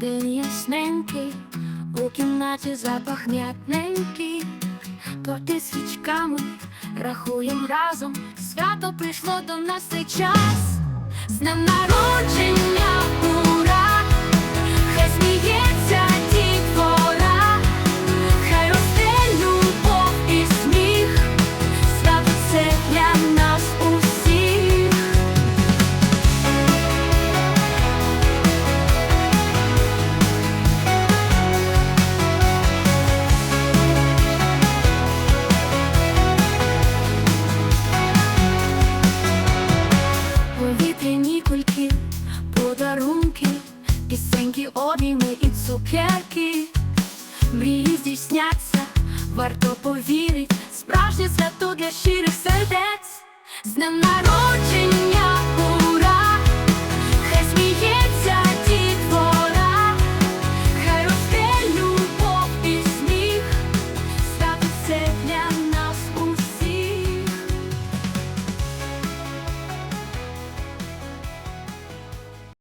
День ясненький, у кімнаті запах м'ятненький, торти свічками рахуєм разом. Свято прийшло до нас цей час. З днем народження, пісеньки, обійми і цукерки. Мрії здійсняться, варто повірить, справжнє свято для щирих сердець. З днем народження,